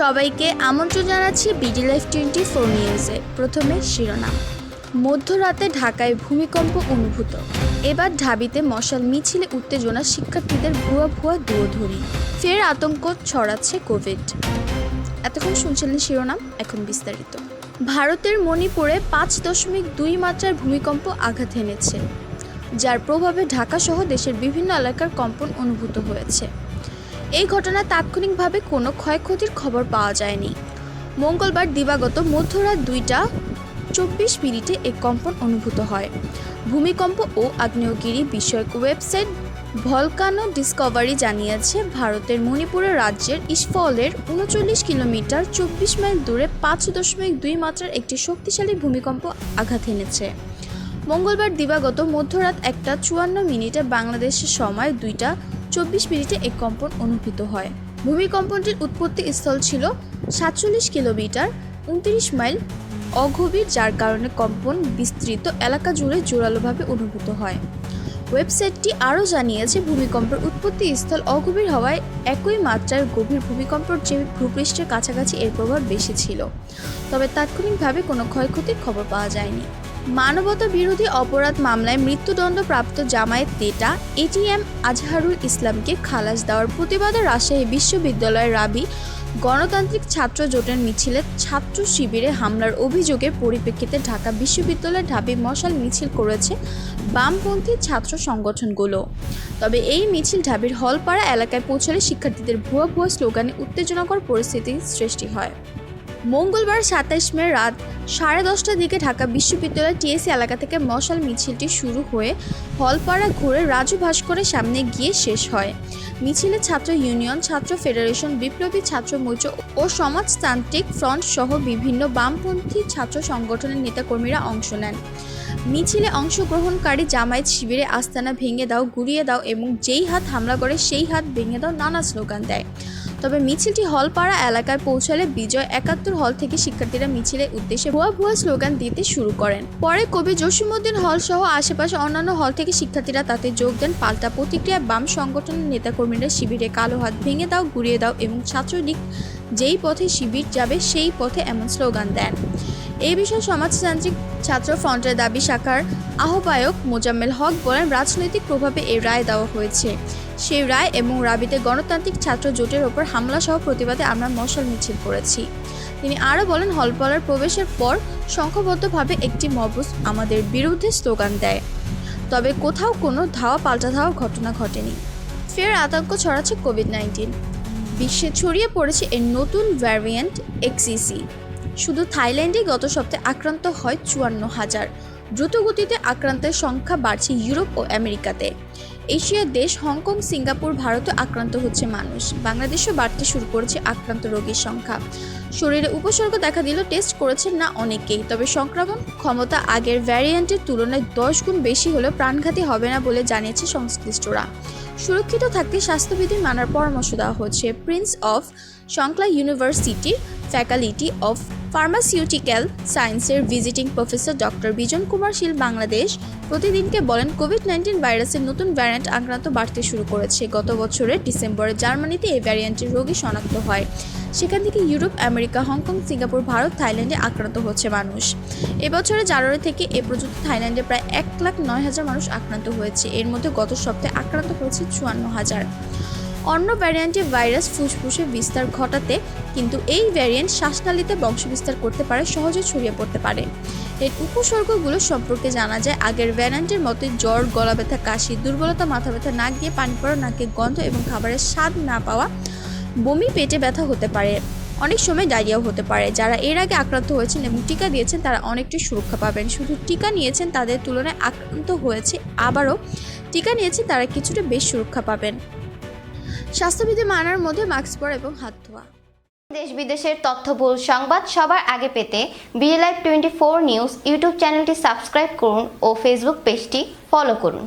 সবাইকে আমন্ত্রণ জানাচ্ছি বিডি লাইফ টোয়েন্টি ফোর নিউজে। প্রথমে শিরোনাম। মধ্যরাতে ঢাকায় ভূমিকম্প অনুভূত। এবার ঢাবিতে মশাল মিছিলে উত্তেজনা শিক্ষার্থীদের ভুয়া ভুয়া দুয়োধরি ফের আতঙ্ক ছড়াচ্ছে কোভিড। এতক্ষণ শুনছিলেন শিরোনাম, এখন বিস্তারিত। ভারতের মণিপুরে পাঁচ দশমিক দুই মাত্রার ভূমিকম্প আঘাত এনেছে, যার প্রভাবে ঢাকাসহ দেশের বিভিন্ন এলাকার কম্পন অনুভূত হয়েছে। এই ঘটনায় তাৎক্ষণিকভাবে কোনো ক্ষয়ক্ষতির খবর পাওয়া যায়নি। মঙ্গলবার দিবাগত মধ্যরাত দুইটা চব্বিশ মিনিটে এই কম্পন অনুভূত হয়। ভূমিকম্প ও আগ্নেয়গিরি বিষয়ক ওয়েবসাইট ভলকানো ডিসকভারি জানিয়েছে, ভারতের মণিপুরের রাজ্যের ইস্ফলের উনচল্লিশ কিলোমিটার চব্বিশ মাইল দূরে পাঁচ দশমিক দুই মাত্রার একটি শক্তিশালী ভূমিকম্প আঘাত এনেছে। মঙ্গলবার দিবাগত মধ্যরাত একটা চুয়ান্ন মিনিটে বাংলাদেশের সময় দুইটা চব্বিশ মিনিটে এই কম্পন অনুভূত হয়। ভূমিকম্পনটির উৎপত্তি স্থল ছিল সাতচল্লিশ কিলোমিটার উনত্রিশ মাইল অগভীর, যার কারণে কম্পন বিস্তৃত এলাকা জুড়ে জোরালোভাবে অনুভূত হয়। ওয়েবসাইটটি আরও জানিয়েছে, ভূমিকম্পের উৎপত্তি স্থল অগভীর হওয়ায় একই মাত্রার গভীর ভূমিকম্পের যে ভূপৃষ্ঠের কাছাকাছি এর প্রভাব বেশি ছিল। তবে তাৎক্ষণিকভাবে কোনো ক্ষয়ক্ষতির খবর পাওয়া যায়নি। মানবতা বিরোধী অপরাধ মামলায় মৃত্যুদণ্ডপ্রাপ্ত জামায়াত নেতা এটিএম আজহারুল ইসলামকে খালাস দেওয়ার প্রতিবাদে রাজশাহী বিশ্ববিদ্যালয়ের রাবি গণতান্ত্রিক ছাত্র জোটের মিছিলে ছাত্র শিবিরে হামলার অভিযোগের পরিপ্রেক্ষিতে ঢাকা বিশ্ববিদ্যালয়ের ঢাবি মশাল মিছিল করেছে বামপন্থী ছাত্র সংগঠনগুলো। তবে এই মিছিল ঢাবির হলপাড়া এলাকায় পৌঁছালে শিক্ষার্থীদের ভুয়া ভুয়া স্লোগানে উত্তেজনাকর পরিস্থিতির সৃষ্টি হয়। মঙ্গলবার সাতাইশ মে রাত সাড়ে দশটার দিকে ঢাকা বিশ্ববিদ্যালয় টিএসসি এলাকা থেকে মশাল মিছিলটি শুরু হয়ে হলপাড়া ঘুরে রাজু ভাস্করের সামনে গিয়ে শেষ হয়। মিছিলে ছাত্র ইউনিয়ন, ছাত্র ফেডারেশন, বিপ্লবী ছাত্র মৈচ ও সমাজতান্ত্রিক ফ্রন্ট সহ বিভিন্ন বামপন্থী ছাত্র সংগঠনের নেতাকর্মীরা অংশ নেন। মিছিলে অংশগ্রহণকারী জামায়াত শিবিরে আস্তানা ভেঙে দাও গুড়িয়ে দাও এবং যেই হাত হামলা করে সেই হাত ভেঙে দাও নানা স্লোগান দেয়। তবে মিছিলটি হলপাড়া এলাকায় পৌঁছালে বিজয় একাত্তর হল থেকে শিক্ষার্থীরা মিছিলের উদ্দেশ্যে ভুয়া ভুয়া স্লোগান দিতে শুরু করেন। পরে কবি জসিমুদ্দিন হল সহ আশেপাশে অন্যান্য হল থেকে শিক্ষার্থীরা তাতে যোগ দেন। পাল্টা প্রতিক্রিয়ায় বাম সংগঠনের নেতাকর্মীরা শিবিরে কালো হাত ভেঙে দাও, গুড়িয়ে দাও এবং ছাত্রলীগ যেই পথে শিবির যাবে সেই পথে এমন স্লোগান দেন। এই বিষয়ে সমাজতান্ত্রিক ছাত্র ফ্রন্টের দাবি শাখার আহ্বায়ক মোজাম্মেল হক বলেন, রাজনৈতিক প্রভাবে এই রায় দেওয়া হয়েছে। সেই রায় এবং রাবিতে গণতান্ত্রিক ছাত্র জোটের ওপর হামলা সহ প্রতিবাদে আমরা মশাল মিছিল করেছি। তিনি আরও বলেন হলপালার প্রবেশের পর সংঘবদ্ধভাবে একটি মবুস আমাদের বিরুদ্ধে স্লোগান দেয়। তবে কোথাও কোনো ধাওয়া পাল্টা ধাওয়ার ঘটনা ঘটেনি। ফের আতঙ্ক ছড়াচ্ছে কোভিড নাইন্টিন। বিশ্বে ছড়িয়ে পড়েছে এর নতুন ভ্যারিয়েন্ট এক্সিসি শুধু থাইল্যান্ডে গত সপ্তাহে আক্রান্ত হয় চুয়ান্ন হাজার। দ্রুতগতিতে আক্রান্তের সংখ্যা বাড়ছে ইউরোপ ও আমেরিকাতে। এশিয়ার দেশ হংকং, সিঙ্গাপুর, ভারতে আক্রান্ত হচ্ছে মানুষ। বাংলাদেশও বাড়তে শুরু করেছে আক্রান্ত রোগীর সংখ্যা। শরীরে উপসর্গ দেখা দিল টেস্ট করেছেন না অনেকেই, তবে সংক্রমণ ক্ষমতা আগের ভ্যারিয়েন্টের তুলনায় দশ গুণ বেশি হলেও প্রাণঘাতী হবে না বলে জানিয়েছে সংশ্লিষ্টরা। সুরক্ষিত থাকতে স্বাস্থ্যবিধি মানার পরামর্শ দেওয়া হচ্ছে। প্রিন্স অফ সংকলা ইউনিভার্সিটির ফ্যাকাল্টি অফ ফার্মাসিউটিক্যাল সায়েন্সের visiting professor doctor Bijon Kumar Shil Bangladesh প্রতিদিনকে বলেন কোভিড নাইন্টিন ভাইরাসের নতুন ভ্যারিয়েন্ট আক্রান্ত বাড়তে শুরু করেছে। গত বছরের ডিসেম্বরে জার্মানিতে এই ভ্যারিয়েন্টের রোগী শনাক্ত হয়। সেখান থেকে Europe, America, Hong Kong, Singapore, Bharat, থাইল্যান্ডে আক্রান্ত হচ্ছে মানুষ। এবছরে জানুয়ারি থেকে এ পর্যন্ত থাইল্যান্ডে প্রায় এক লাখ নয় হাজার মানুষ আক্রান্ত হয়েছে। এর মধ্যে গত সপ্তাহে আক্রান্ত হয়েছে চুয়ান্ন হাজার। অন্য ভ্যারিয়েন্টে ভাইরাস ফুসফুসে বিস্তার ঘটাতে কিন্তু এই ভ্যারিয়েন্ট শ্বাসনালীতে বংশবিস্তার করতে পারে, সহজে ছড়িয়ে পড়তে পারে। এর উপসর্গগুলো সম্পর্কে জানা যায়, আগের ভ্যারিয়েন্টের মতোই জ্বর, গলা ব্যথা, কাশি, দুর্বলতা, মাথা ব্যথা, নাক দিয়ে পানি পড়া নাকে গন্ধ এবং খাবারের স্বাদ না পাওয়া বমি পেটে ব্যথা হতে পারে। অনেক সময় ডায়রিয়াও হতে পারে। যারা এর আগে আক্রান্ত হয়েছেন এবং টিকা দিয়েছেন, তারা অনেকটাই সুরক্ষা পাবেন। শুধু টিকা নিয়েছেন, তাদের তুলনায় আক্রান্ত হয়েছে, আবারও টিকা নিয়েছেন তারা কিছুটা বেশ সুরক্ষা পাবেন। স্বাস্থ্যবিধি মানার মধ্যে মাস্ক পরা এবং হাত ধোয়া। দেশ বিদেশের তথ্যবহুল সংবাদ সবার আগে পেতে BLI twenty four news YouTube চ্যানেলটি সাবস্ক্রাইব করুন ও ফেসবুক পেজটি ফলো করুন।